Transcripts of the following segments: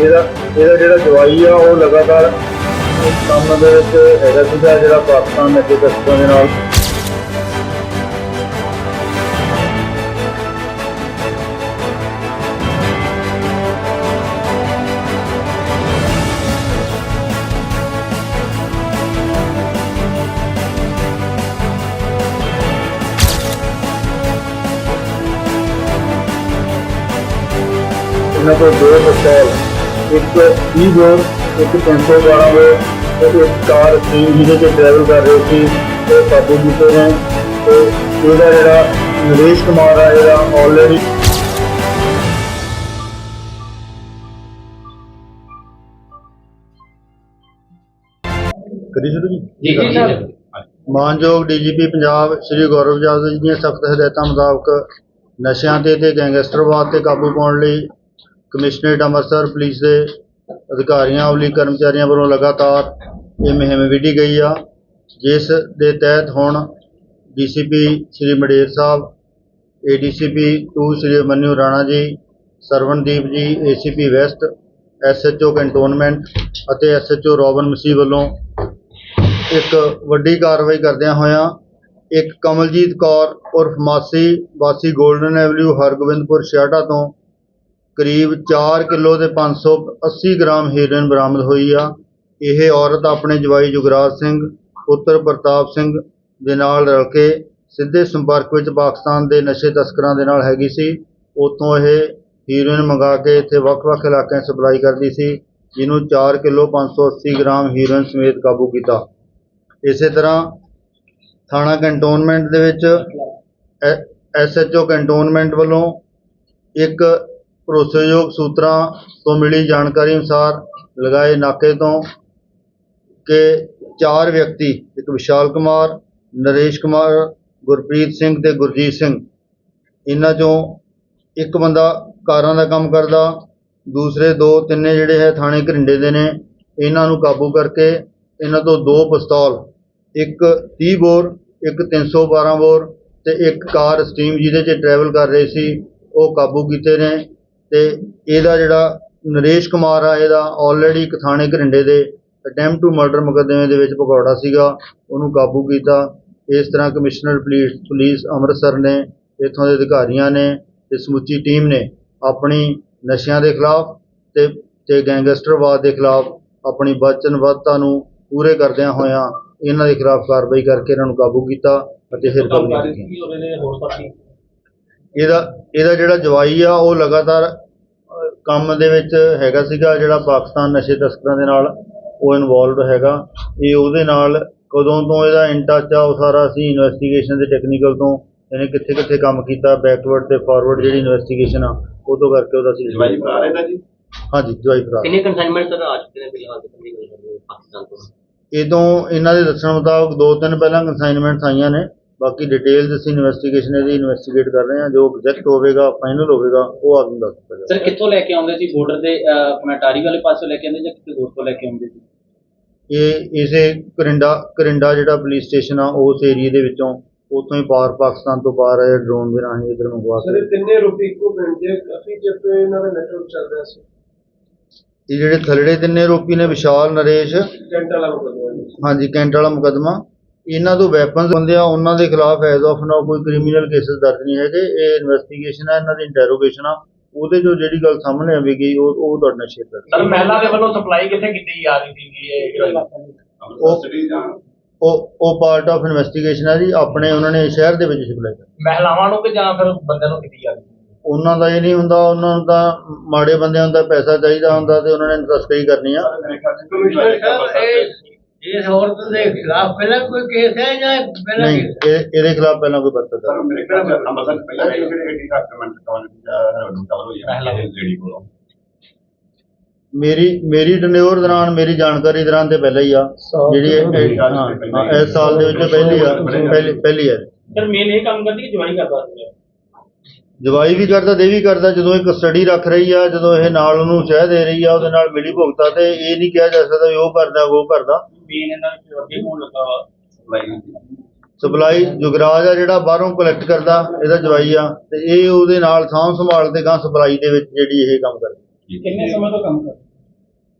ਇਹਦਾ ਇਹਦਾ ਜਿਹੜਾ ਜਵਾਈ ਆ, ਉਹ ਲਗਾਤਾਰ ਇਸ ਕੰਮ ਦੇ ਵਿੱਚ ਹੈਗਾ ਸੀਗਾ, ਜਿਹੜਾ ਪਾਕਿਸਤਾਨ ਅੱਗੇ ਦਸਤਾਂ ਦੇ ਨਾਲ। ਇਹਨਾਂ ਕੋਲ ਦੋ ਪਿਸਤੌਲ ਇੱਕ 30 ਬੋਰ ਇੱਕ 312 ਬੋਰ ਤੇ ਇੱਕ ਕਾਰ ਸੀ ਜਿਹਦੇ ਤੇ ਟਰੈਵਲ ਕਰ ਰਹੇ ਸੀ ਤੇ ਕਾਬੂ ਕੀਤੇ ਨੇ ਤੇ ਇਹਦਾ ਜਿਹੜਾ ਨਰੇਸ਼ ਕੁਮਾਰ ਆ ਇਹਦਾ ਆਲਰੇਡੀ ਕਰੀ ਸ਼ੁਰੂ ਜੀ? ਜੀ ਜੀ ਸਰ। ਮਾਨਯੋਗ ਡੀਜੀਪੀ ਪੰਜਾਬ ਸ਼੍ਰੀ ਗੌਰਵ ਜਾਦਵ ਜੀ ਦੀਆਂ ਸਖਤ ਹਦਾਇਤਾਂ ਮੁਤਾਬਕ ਨਸ਼ਿਆਂ ਤੇ ਤੇ ਗੈਂਗਸਟਰਵਾਦ ਤੇ ਕਾਬੂ ਪਾਉਣ ਲਈ ਕਮਿਸ਼ਨਰੇਟ ਅੰਮ੍ਰਿਤਸਰ ਪੁਲਿਸ ਦੇ ਅਧਿਕਾਰੀਆਂ ਅਵਲੀ ਕਰਮਚਾਰੀਆਂ ਵੱਲੋਂ ਲਗਾਤਾਰ ਇਹ ਮੁਹਿੰਮ ਵਿੱਢੀ ਗਈ ਆ, ਜਿਸ ਦੇ ਤਹਿਤ ਹੁਣ DCP Shri Mader Sahib, ADCP 2 Shri Manu Rana ji, Sarvandeep ji, ACP west, SHO cantonment ਅਤੇ ਐਸਐਚਓ ਰੋਬਨ ਮਸੀਹ ਵੱਲੋਂ ਇੱਕ ਵੱਡੀ ਕਾਰਵਾਈ ਕਰਦਿਆਂ ਹੋਇਆਂ ਇੱਕ ਕਮਲਜੀਤ ਕੌਰ ਉਰਫ ਮਾਸੀ ਵਾਸੀ 골ਡਨ ਐਵਨਿਊ ਹਰਗੋਬਿੰਦਪੁਰ ਛਿਆਟਾ ਤੋਂ ਕਰੀਬ 4 ਕਿਲੋ ਤੇ 580 ਗ੍ਰਾਮ ਹੀਰੋਇਨ ਬਰਾਮਦ ਹੋਈ ਆ। ਇਹ ਔਰਤ ਆਪਣੇ ਜਵਾਈ ਜੁਗਰਾਜ ਸਿੰਘ, ਪੁੱਤਰ ਪ੍ਰਤਾਪ ਸਿੰਘ ਦੇ ਨਾਲ ਰਲ ਕੇ ਸਿੱਧੇ ਸੰਪਰਕ ਵਿੱਚ ਪਾਕਿਸਤਾਨ ਦੇ ਨਸ਼ੇ ਤਸਕਰਾਂ ਦੇ ਨਾਲ ਹੈਗੀ ਸੀ। ਉੱਥੋਂ ਇਹ ਹੀਰੋਇਨ ਮੰਗਾ ਕੇ ਇੱਥੇ ਵੱਖ-ਵੱਖ ਇਲਾਕਿਆਂ 'ਚ ਸਪਲਾਈ ਕਰਦੀ ਸੀ, ਜਿਹਨੂੰ 4 ਕਿਲੋ 580 ਗ੍ਰਾਮ ਹੀਰੋਇਨ ਸਮੇਤ ਕਾਬੂ ਕੀਤਾ। ਇਸੇ ਤਰ੍ਹਾਂ ਥਾਣਾ ਕੰਟੋਨਮੈਂਟ ਦੇ ਵਿੱਚ ਐਸਐਚਓ ਕੰਟੋਨਮੈਂਟ ਵੱਲੋਂ ਇੱਕ ਭਰੋਸੇਯੋਗ ਸੂਤਰਾਂ ਤੋਂ ਮਿਲੀ ਜਾਣਕਾਰੀ ਅਨੁਸਾਰ ਲਗਾਏ ਨਾਕੇ ਤੋਂ ਕਿ ਚਾਰ ਵਿਅਕਤੀ, ਇੱਕ ਵਿਸ਼ਾਲ ਕੁਮਾਰ, ਨਰੇਸ਼ ਕੁਮਾਰ, ਗੁਰਪ੍ਰੀਤ ਸਿੰਘ ਤੇ ਗੁਰਜੀਤ ਸਿੰਘ, ਇਹਨਾਂ ਚੋਂ ਇੱਕ ਬੰਦਾ ਕਾਰਾਂ ਦਾ ਕੰਮ ਕਰਦਾ, ਦੂਸਰੇ ਦੋ ਤਿੰਨੇ ਜਿਹੜੇ ਹੈ ਥਾਣੇ ਘਰਿੰਡੇ ਦੇ ਨੇ, ਇਹਨਾਂ ਨੂੰ ਕਾਬੂ ਕਰਕੇ ਇਹਨਾਂ ਤੋਂ ਦੋ ਪਿਸਤੌਲ, ਇੱਕ 30 ਬੋਰ, ਇੱਕ 312 ਬੋਰ ਤੇ ਇੱਕ ਕਾਰ ਸਟੀਮ ਜਿਹਦੇ 'ਚ ਟਰੈਵਲ ਕਰ ਰਹੇ ਸੀ, ਉਹ ਕਾਬੂ ਕੀਤੇ ਨੇ। ਤੇ ਇਹਦਾ ਜਿਹੜਾ ਨਰੇਸ਼ ਕੁਮਾਰ ਆ ਇਹਦਾ ਆਲਰੇਡੀ ਇੱਕ ਥਾਣੇ ਘਰਿੰਡੇ ਦੇ ਅਟੈਂਪਟ ਟੂ ਮਰਡਰ ਮੁਕੱਦਮੇ ਦੇ ਵਿੱਚ ਭਗੌੜਾ ਸੀਗਾ ਉਹਨੂੰ ਕਾਬੂ ਕੀਤਾ। ਇਸ ਤਰ੍ਹਾਂ ਕਮਿਸ਼ਨਰ ਪੁਲਿਸ ਪੁਲਿਸ ਅੰਮ੍ਰਿਤਸਰ ਨੇ ਇੱਥੋਂ ਦੇ ਅਧਿਕਾਰੀਆਂ ਨੇ ਤੇ ਸਮੁੱਚੀ ਟੀਮ ਨੇ ਆਪਣੀ ਨਸ਼ਿਆਂ ਦੇ ਖਿਲਾਫ ਤੇ ਤੇ ਗੈਂਗਸਟਰਵਾਦ ਦੇ ਖਿਲਾਫ ਆਪਣੀ ਵਚਨਬੱਧਤਾ ਨੂੰ ਪੂਰੇ ਕਰਦਿਆਂ ਹੋਇਆਂ ਇਹਨਾਂ ਦੇ ਖਿਲਾਫ ਕਾਰਵਾਈ ਕਰਕੇ ਇਹਨਾਂ ਨੂੰ ਕਾਬੂ ਕੀਤਾ ਅਤੇ ਫਿਰ ਕੰਮ ਇਹਦਾ ਇਹਦਾ ਜਿਹੜਾ ਜਵਾਈ ਆ ਉਹ ਲਗਾਤਾਰ ਕੰਮ ਦੇ ਵਿੱਚ ਹੈਗਾ ਸੀਗਾ ਜਿਹੜਾ ਪਾਕਿਸਤਾਨ ਨਸ਼ੇ ਤਸਕਰਾਂ ਦੇ ਨਾਲ ਉਹ ਇਨਵੋਲਵਡ ਹੈਗਾ। ਇਹ ਉਹਦੇ ਨਾਲ ਕਦੋਂ ਤੋਂ ਇਹਦਾ ਇਨ ਟੱਚ ਆ ਉਹ ਸਾਰਾ ਅਸੀਂ ਇਨਵੈਸਟੀਗੇਸ਼ਨ ਦੇ ਟੈਕਨੀਕਲ ਤੋਂ ਇਹਨੇ ਕਿੱਥੇ ਕਿੱਥੇ ਕੰਮ ਕੀਤਾ ਬੈਕਵਰਡ ਤੇ ਫਾਰਵਰਡ ਜਿਹੜੀ ਇਨਵੈਸਟੀਗੇਸ਼ਨ ਆ ਉਹ ਤੋਂ ਕਰਕੇ ਉਹਦਾ ਸੀ ਜਵਾਈ ਭਰਾ ਰਹਿੰਦਾ ਜੀ? ਹਾਂਜੀ ਜਵਾਈ ਭਰਾ। ਕਿੰਨੇ ਕਨਸਾਈਨਮੈਂਟ ਸਰ ਆ ਚੁੱਕੇ ਨੇ ਫਿਲਹਾਲ ਤੇ ਕਿੰਨੀ ਗੱਲ ਕਰਦੇ ਪਾਕਿਸਤਾਨ ਤੋਂ? ਇਦੋਂ ਇਹਨਾਂ ਦੇ ਦੱਸਣ ਮੁਤਾਬਕ ਦੋ ਤਿੰਨ ਪਹਿਲਾਂ ਕਨਸਾਈਨਮੈਂਟਸ ਆਈਆਂ ਨੇ। ਬਾਕੀ ਡਿਟੇਲਸ ਅਸੀਂ ਇਨਵੈਸਟੀਗੇਸ਼ਨ ਇਹਦੀ ਇਨਵੈਸਟੀਗੇਟ ਕਰ ਰਹੇ ਹਾਂ ਜੋ ਐਗਜ਼ੈਕਟ ਹੋਵੇਗਾ ਫਾਈਨਲ ਹੋਵੇਗਾ ਉਹ ਆਦਮੀ ਦੱਸ ਸਕਦਾ ਸਰ ਕਿੱਥੋਂ ਲੈ ਕੇ ਆਉਂਦੇ ਸੀ? ਬਾਰਡਰ ਦੇ ਅਹ, ਆਪਣਾ ਟਾਰੀ ਵਾਲੇ ਪਾਸੋਂ ਲੈ ਕੇ ਆਉਂਦੇ ਜਾਂ ਕਿਤੇ ਹੋਰ ਤੋਂ ਲੈ ਕੇ ਆਉਂਦੇ ਸੀ? ਇਹ ਇਸੇ ਕਰਿੰਡਾ ਕਰਿੰਡਾ ਜਿਹੜਾ ਪੁਲਿਸ ਸਟੇਸ਼ਨ ਆ ਉਸ ਏਰੀਏ ਦੇ ਵਿੱਚੋਂ ਉੱਥੋਂ ਹੀ ਪਾਰ ਪਾਕਿਸਤਾਨ ਤੋਂ ਪਾਰ ਆਏ ਡਰੋਨ ਦੇ ਰਾਹੀਂ ਇਧਰ ਮੰਗਵਾ ਸਰ ਇਹ ਤਿੰਨੇ ਰੋਪੀ ਇੱਕੋ ਪਿੰਡ ਦੇ ਕਾਫੀ ਤੋਂ ਇਹਨਾਂ ਦਾ ਨੈਟਵਰਕ ਚੱਲ ਰਿਹਾ ਸੀ। ਇਹ ਜਿਹੜੇ ਥਲੜੇ ਤਿੰਨੇ ਰੋਪੀ ਨੇ ਵਿਸ਼ਾਲ ਨਰੇਸ਼। ਟੈਂਟ ਵਾਲਾ ਮੁਕਦਮਾ। ਜੀ ਹਾਂਜੀ ਕੈਂਟ ਵਾਲਾ ਮੁਕੱਦਮਾ। ਇਹਨਾਂ ਤੋਂ ਵੈਪਨਸ ਬੰਦੇ ਆ ਉਹਨਾਂ ਦੇ ਖਿਲਾਫ ਐਜ਼ ਆਫ ਨਾਓ ਕੋਈ ਕ੍ਰਿਮੀਨਲ ਕੇਸਸ ਦਰਜ ਨਹੀਂ ਹੈਗੇ। ਇਹ ਇਨਵੈਸਟੀਗੇਸ਼ਨ ਆ ਇਹਨਾਂ ਦੀ ਇੰਟਰੋਗੇਸ਼ਨ ਆ। ਉਹਦੇ ਜੋ ਜਿਹੜੀ ਗੱਲ ਸਾਹਮਣੇ ਆਵੇਗੀ ਉਹ ਉਹ ਤੁਹਾਡੇ ਨਾਲ ਸ਼ੇਅਰ ਕਰਾਂਗੇ। ਸਰ ਮਹਿਲਾ ਦੇ ਵੱਲੋਂ ਸਪਲਾਈ ਕਿੱਥੇ ਕੀਤੀ ਜਾ ਰਹੀ ਸੀ ਇਹ ਉਹ ਉਹ ਪਾਰਟ ਆਫ ਇਨਵੈਸਟੀਗੇਸ਼ਨ ਹੈ ਜੀ। ਆਪਣੇ ਉਹਨਾਂ ਨੇ ਸ਼ਹਿਰ ਦੇ ਵਿੱਚ ਸਪਲਾਈ ਕਰ ਮਹਿਲਾਵਾਂ ਨੂੰ ਕਿ ਜਾਂ ਫਿਰ ਬੰਦਿਆਂ ਨੂੰ ਕੀਤੀ ਜਾ ਰਹੀ? ਸੀ ਉਹਨਾਂ ਦਾ ਇਹ ਨਹੀਂ ਹੁੰਦਾ ਉਹਨਾਂ ਨੂੰ ਤਾਂ ਮਾੜੇ ਬੰਦਿਆਂ ਦਾ ਪੈਸਾ ਚਾਹੀਦਾ ਹੁੰਦਾ ਤੇ ਉਹਨਾਂ ਨੇ ਤਸਕਰੀ ਕਰਨੀ ਆ। ਇਸ ਔਰਤ ਦੇ ਖਿਲਾਫ ਪਹਿਲਾਂ ਕੋਈ ਕੇਸ ਹੈ ਜਾਂ ਪਹਿਲਾਂ ਨਹੀਂ ਇਹ ਇਹਦੇ ਖਿਲਾਫ ਪਹਿਲਾਂ ਕੋਈ ਦਰਜ ਮੇਰੇ ਚ ਅੰਮ੍ਰਿਤਸਰ ਪਹਿਲਾਂ ਵੀ ਜਿਹੜੇ ਏਡੀ ਡਾਕੂਮੈਂਟ ਕਵਰ ਕਵਰ ਹੋਈ ਹੈ ਲੇਡੀ ਕੋਲੋਂ। ਮੇਰੀ ਮੇਰੀ ਟਨਿਓਰ ਦੌਰਾਨ ਮੇਰੀ ਜਾਣਕਾਰੀ ਦੌਰਾਨ ਤੇ ਪਹਿਲਾਂ ਹੀ ਆ ਜਿਹੜੀ ਇਹ- ਇਹ- ਹਾਂ ਹਾਂ, ਇਸ ਸਾਲ ਦੇ ਵਿੱਚ ਪਹਿਲੀ ਆ ਪਹਿਲੀ ਪਹਿਲੀ ਹੈ। ਸਰ ਮੇਨ ਇਹ ਕੰਮ ਕਰਦੀ ਕਿ ਜਵਾਈ ਕਰਦਾ ਸੀ? ਜਵਾਈ ਵੀ ਕਰਦਾ ਦੇ ਵੀ ਕਰਦਾ ਜਦੋਂ ਇਹ ਕਸਟਡੀ ਰੱਖ ਰਹੀ ਆ ਜਦੋਂ ਇਹ ਨਾਲ ਉਹਨੂੰ ਸ਼ਹਿ ਦੇ ਰਹੀ ਆ ਉਹਦੇ ਨਾਲ ਮਿਲੀ ਭੁਗਤਾ ਤੇ ਇਹ ਨਹੀਂ ਕਿਹਾ ਜਾ ਸਕਦਾ ਵੀ ਉਹ ਕਰਦਾ ਉਹ ਕਰਦਾ। ਮੇਨ ਇਹਨਾਂ ਵਿੱਚ ਅੱਗੇ ਹੋਣ ਲੱਗਾ ਵਾ ਲਾਈ ਸਪਲਾਈ ਜੁਗਰਾਜ ਆ ਜਿਹੜਾ ਬਾਹਰੋਂ ਕਲੈਕਟ ਕਰਦਾ ਇਹਦਾ ਜਵਾਈ ਆ ਤੇ ਇਹ ਉਹਦੇ ਨਾਲ ਸਾਂਭ ਸੰਭਾਲ ਤੇ ਗਾਂ ਸਪਲਾਈ ਦੇ ਵਿੱਚ ਜਿਹੜੀ ਇਹ ਕੰਮ ਕਰਦਾ। ਕਿੰਨੇ ਸਮੇਂ ਤੋਂ ਕੰਮ ਕਰਦਾ?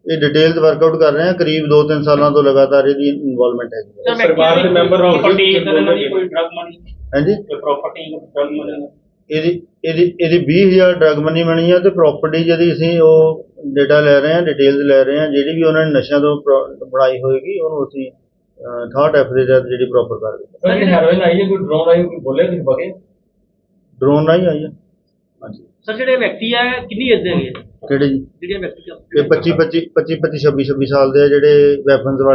ਇਹ ਡਿਟੇਲਡ ਵਰਕਆਊਟ ਕਰ ਰਹੇ ਹਾਂ ਕਰੀਬ 2-3 ਸਾਲਾਂ ਤੋਂ ਲਗਾਤਾਰ ਇਹਦੀ ਇਨਵੋਲਵਮੈਂਟ ਹੈ ਸਰਕਾਰ ਦੇ ਮੈਂਬਰ ਹੋ ਗਏ। ਪ੍ਰਾਪਰਟੀ ਇਹਨਾਂ ਦੀ ਕੋਈ ਡਰਗ ਮਨੀ ਹਾਂਜੀ? ਪ੍ਰਾਪਰਟੀ ਡਰਗ ਮਨੀ ਇਹਦੀ ਇਹਦੀ ਇਹਦੀ 20000 ਡਰਗ ਮਨੀ ਬਣੀ ਆ ਤੇ ਪ੍ਰਾਪਰਟੀ ਜਿਹੜੀ ਅਸੀਂ ਉਹ ਡੇਟਾ ਲੈ ਰਹੇ ਹਾਂ ਡਿਟੇਲਸ ਲੈ ਰਹੇ ਹਾਂ ਜਿਹੜੀ ਵੀ ਉਹਨਾਂ ਨੇ ਨਸ਼ਿਆਂ ਤੋਂ ਪ੍ਰੋ- ਬਣਾਈ ਹੋਏਗੀ ਉਹਨੂੰ ਅਸੀਂ ਥਾਟ ਐਫ ਦੇ ਤਹਿਤ ਜਿਹੜੀ ਪ੍ਰੋਪਰ ਕਰ ਦਿੱਤੀ। ਸਰ ਜਿਹੜੀ ਹੈਰੋਇਨ ਆਈ ਹੈ ਕੋਈ ਡਰੋਨ ਆਈ ਕੋਈ ਬੋਲੇ ਕੁਝ ਬਗੇ ਡਰੋਨ ਰਾਹੀਂ ਆਈ ਹੈ। ਹਾਂਜੀ। ਸਰ ਜਿਹੜੇ ਵਿਅਕਤੀ ਆ ਕਿੰਨੀ ਏਜ ਦੇ ਹੈਗੇ ਕਿਹੜੇ ਜੀ? ਜਿਹੜੇ ਵਿਅਕਤੀ ਇਹ 25 25 25 25 26 26 ਸਾਲ ਦੇ ਆ ਜਿਹੜੇ ਵੈਪਨਸ ਵਾਲੇ।